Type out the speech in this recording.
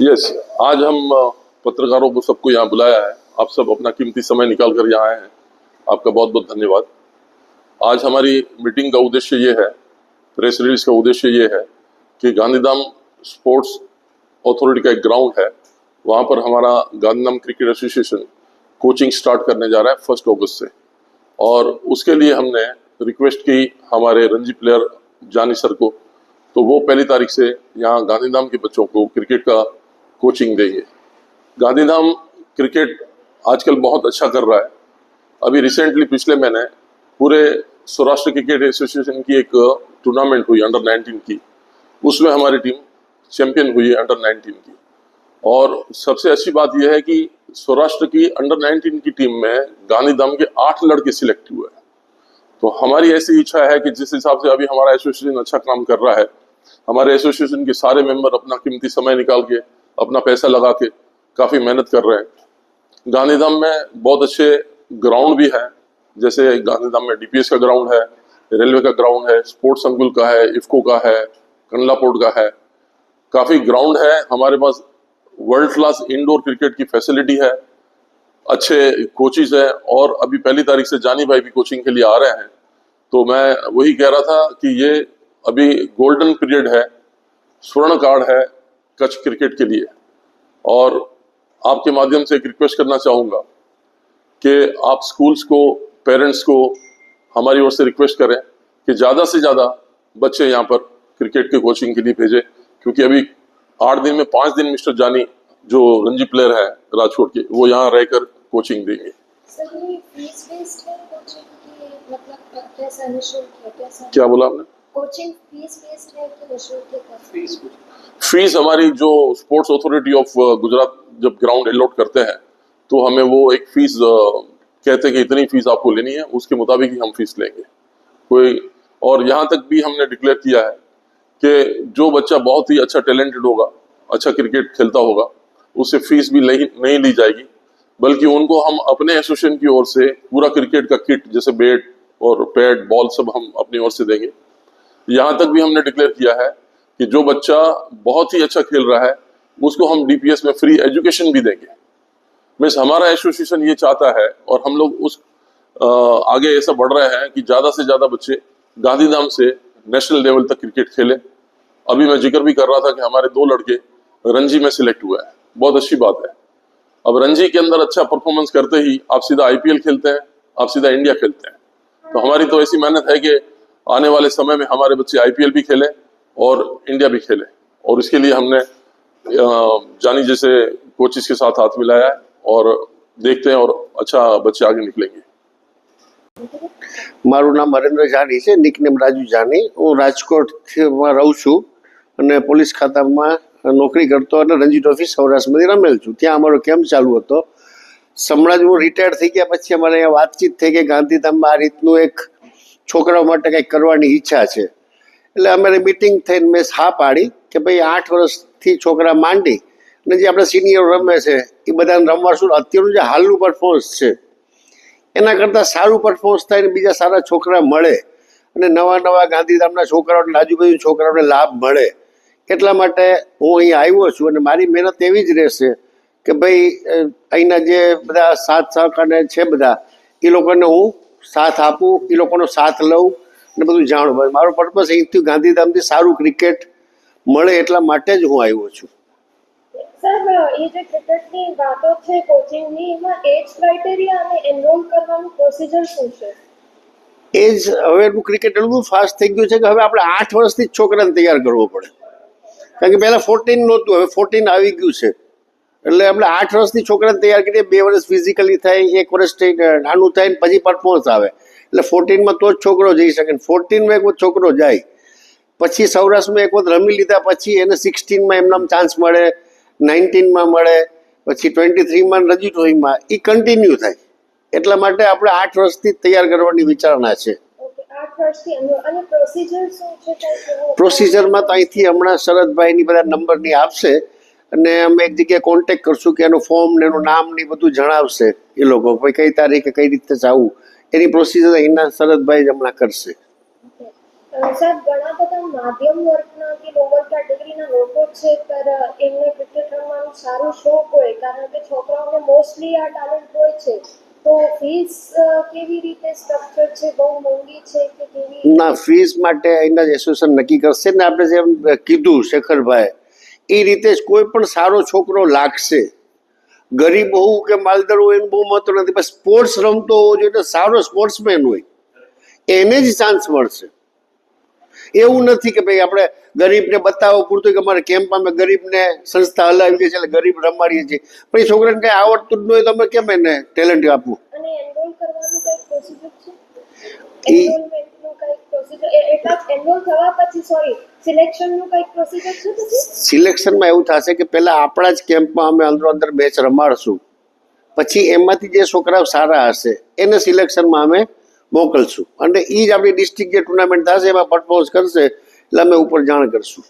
Yes आज हम पत्रकारों को सबको यहाँ बुलाया है। आप सब अपना कीमती समय निकाल कर यहाँ आए हैं। आपका बहुत बहुत धन्यवाद। आज हमारी मीटिंग का उद्देश्य ये है, प्रेस रिलीज़ का उद्देश्य ये है कि गांधीधाम स्पोर्ट्स अथॉरिटी का एक ग्राउंड है। वहाँ पर हमारा Gandhidham cricket association coaching start करने जा रहा है फ़र्स्ट अगस्त से। और उसके लिए हमने रिक्वेस्ट की हमारे रणजी प्लेयर जानी सर को। तो वो पहली तारीख से यहाँ गांधीधाम के बच्चों को क्रिकेट का कोचिंग देंगे। गांधीधाम क्रिकेट आजकल बहुत अच्छा कर रहा है। अभी रिसेंटली पिछले महीने पूरे सौराष्ट्र क्रिकेट एसोसिएशन की एक टूर्नामेंट हुई अंडर 19 की। उसमें हमारी टीम चैंपियन हुई है अंडर 19 की। और सबसे अच्छी बात यह है कि सौराष्ट्र की अंडर 19 की टीम में गांधीधाम के आठ लड़के सिलेक्ट हुए हैं। तो हमारी ऐसी इच्छा है कि जिस हिसाब से अभी हमारा एसोसिएशन अच्छा काम कर रहा है, हमारे एसोसिएशन के सारे मेंबर अपना कीमती समय निकाल के अपना पैसा लगा के काफ़ी मेहनत कर रहे हैं। गांधीधाम में बहुत अच्छे ग्राउंड भी है। जैसे गांधीधाम में डीपीएस का ग्राउंड है रेलवे का ग्राउंड है स्पोर्ट्स संकुल का है इफ्को का है कंडला पोर्ट का है। काफ़ी ग्राउंड है। हमारे पास वर्ल्ड क्लास इंडोर क्रिकेट की फैसिलिटी है। अच्छे कोचिज हैं और अभी पहली तारीख से जानी भाई भी कोचिंग के लिए आ रहे हैं। तो मैं वही कह रहा था कि ये अभी गोल्डन पीरियड है, स्वर्ण कार्ड है कच्छ क्रिकेट के लिए। और आपके माध्यम से एक रिक्वेस्ट करना चाहूँगा कि आप स्कूल्स को पेरेंट्स को हमारी ओर से रिक्वेस्ट करें कि ज़्यादा से ज़्यादा बच्चे यहाँ पर क्रिकेट के कोचिंग के लिए भेजें क्योंकि अभी आठ दिन में पाँच दिन मिस्टर जानी जो रणजी प्लेयर है राजकोट के वो यहाँ रहकर कोचिंग देंगे। मतलब क्या बोला आपने? फ़ीस हमारी जो स्पोर्ट्स अथॉरिटी ऑफ़ गुजरात जब ग्राउंड अलॉट करते हैं तो हमें वो एक फ़ीस कहते हैं कि इतनी फ़ीस आपको लेनी है, उसके मुताबिक ही हम फ़ीस लेंगे। कोई, और यहाँ तक भी हमने डिक्लेयर किया है कि जो बच्चा बहुत ही अच्छा टैलेंटेड होगा अच्छा क्रिकेट खेलता होगा उससे फ़ीस भी नहीं नहीं ली जाएगी, बल्कि उनको हम अपने एसोसिएशन की ओर से पूरा क्रिकेट का किट जैसे बैट और पैड बॉल सब हम अपनी ओर से देंगे। यहाँ तक भी हमने डिक्लेयर किया है कि जो बच्चा बहुत ही अच्छा खेल रहा है, उसको हम डीपीएस में फ्री एजुकेशन भी देंगे। मीन्स हमारा एसोसिएशन ये चाहता है और हम लोग उस आगे ऐसा बढ़ रहे हैं कि ज़्यादा से ज़्यादा बच्चे गांधीधाम से नेशनल लेवल तक क्रिकेट खेले। अभी मैं ज़िक्र भी कर रहा था कि हमारे दो लड़के रणजी में सिलेक्ट हुए हैं। बहुत अच्छी बात है। अब रणजी के अंदर अच्छा परफॉर्मेंस करते ही आप सीधा आईपीएल खेलते हैं, आप सीधा इंडिया खेलते हैं। तो हमारी तो ऐसी मेहनत है कि आने वाले समय में हमारे बच्चे आईपीएल भी खेले और इंडिया भी खेले और इसके लिए हमने अ, जानी जैसे कोचिस के साथ हाथ मिलाया है और देखते हैं और अच्छा बच्चे आगे निकलेंगे મારું નામ હરેન્દ્ર જાની છે નિકનેમ રાજુ જાની હું રાજકોટમાં રહું છું અને પોલીસ ખાતામાં નોકરી કરતો અને રણજી ટ્રોફી સૌરાષ્ટ્રમાંથી રમેલ છું ત્યાં અમારો કેમ્પ ચાલુ હતો હમણાં જ હું રિટાયર થઈ ગયા પછી અમારે અહીંયા વાતચીત થઈ કે ગાંધીધામમાં આ રીતનું એક છોકરાઓ માટે કંઈક કરવાની ઈચ્છા છે. એટલે અમારે મિટિંગ થઈને મેં હા પાડી કે ભાઈ આઠ વર્ષથી છોકરા માંડી અને જે આપણે સિનિયર રમે છે, એ બધાને રમવા શું? અત્યારનું જે હાલનું પરફોર્મન્સ છે, એના કરતાં સારું પરફોર્મન્સ થાય ને બીજા સારા છોકરા મળે અને નવા નવા ગાંધીધામના છોકરાઓને આજુબાજુ છોકરાઓને લાભ મળે. એટલા માટે હું અહીં આવ્યો છું અને મારી મહેનત એવી જ રહેશે કે ભાઈ અહીંના જે બધા સાથ સહકારને છે બધા, એ લોકોને હું સાથ આપું એ લોકોનો સાથ લઉં અને બધું જાણું. મારો પર્પઝ અહીંથી ગાંધીધામથી સારું ક્રિકેટ મળે એટલા માટે જ હું આવ્યો છું. એજ ક્રાઇટેરિયા અને એનરોલ કરવાનું પ્રોસિજર શું છે? એ જ હવેનું ક્રિકેટ એટલું ફાસ્ટ થઈ ગયું છે કે હવે આપણે આઠ વર્ષથી જ છોકરાને તૈયાર કરવો પડે. કારણ કે પહેલાં ફોર્ટીન નહોતું હવે ફોર્ટીન આવી ગયું છે. એટલે એમણે આઠ વર્ષની છોકરાને તૈયાર કરીએ બે વર્ષ ફિઝિકલી થાય એક વર્ષ નાનું થાય ને પછી પરફોર્મન્સ આવે. એટલે ફોર્ટીનમાં તો જ છોકરો જઈ શકે. ફોર્ટીનમાં એક વખત છોકરો જાય. પછી સૌરાષ્ટ્રમાં એક વખત રમી લીધા પછી એને સિક્સટીનમાં એમનામ ચાન્સ મળે નાઇન્ટીનમાં મળે પછી ટ્વેન્ટી થ્રીમાં રજી ટ્રોફીમાં એ કન્ટિન્યુ થાય. એટલા માટે આપણે આઠ વર્ષથી તૈયાર કરવાની વિચારણા છે? પ્રોસિજરમાં તો અહીંથી હમણાં શરદભાઈની બધા નંબરની આપશે. અને અમે એક જગ્યાએ કોન્ટેક્ટ કરશું કે એનું ફોર્મ ને એનું નામ ને બધું જણાવશે એ લોકો ભાઈ કઈ તારીખે કઈ રીતે જવું એની પ્રોસીજર અહીંના શરદભાઈ જ હમણાં કરશે. સાહેબ ઘણા બધા માધ્યમ વર્ગના કે લોઅર કેટેગરીના લોકો છે પર એમને ક્રિકેટ રમવાનું સારું શોખ હોય કારણ કે છોકરાઓને મોસ્ટલી આ ટેલેન્ટ હોય છે. તો ફીસ કેવી રીતે સ્ટ્રક્ચર છે? બહુ મોંઘી છે કે કેવી ના ફીસ માટે અહીંના એસોસિએશન નક્કી કરશે ને આપણે જેમ કીધું શેખરભાઈ એ રીતે કોઈ પણ સારો છોકરો લાગશે. ગરીબ હોવું કે માલદાર હોય એનું બહુ મહત્વ નથી પણ સ્પોર્ટ્સ રમતો હોવો જોઈએ તો સારો સ્પોર્ટ્સમેન હોય. એને જ ચાન્સ મળશે. એવું નથી કે ભાઈ આપણે ગરીબને બતાવો પૂરતું કે અમારે કેમ્પમાં અમે ગરીબને સંસ્થા હલાવીએ છીએ એટલે ગરીબ રમાડીએ છીએ. પણ એ છોકરાને કંઈ આવડતું જ ન હોય તો અમે કેમ એને ટેલેન્ટ આપવું? કરવાનું સિલેક્શનમાં એવું થશે કે પહેલા આપણા જ કેમ્પમાં અમે અંદરો અંદર મેચ રમાડશું. પછી એમાંથી જે છોકરાઓ સારા હશે, એને સિલેક્શનમાં અમે મોકલશું. અને એ જ આપણી ડિસ્ટ્રિક્ટ જે ટુર્નામેન્ટ થશે, એમાં પરફોર્મન્સ કરશે, એટલે અમે ઉપર જાણ કરશું.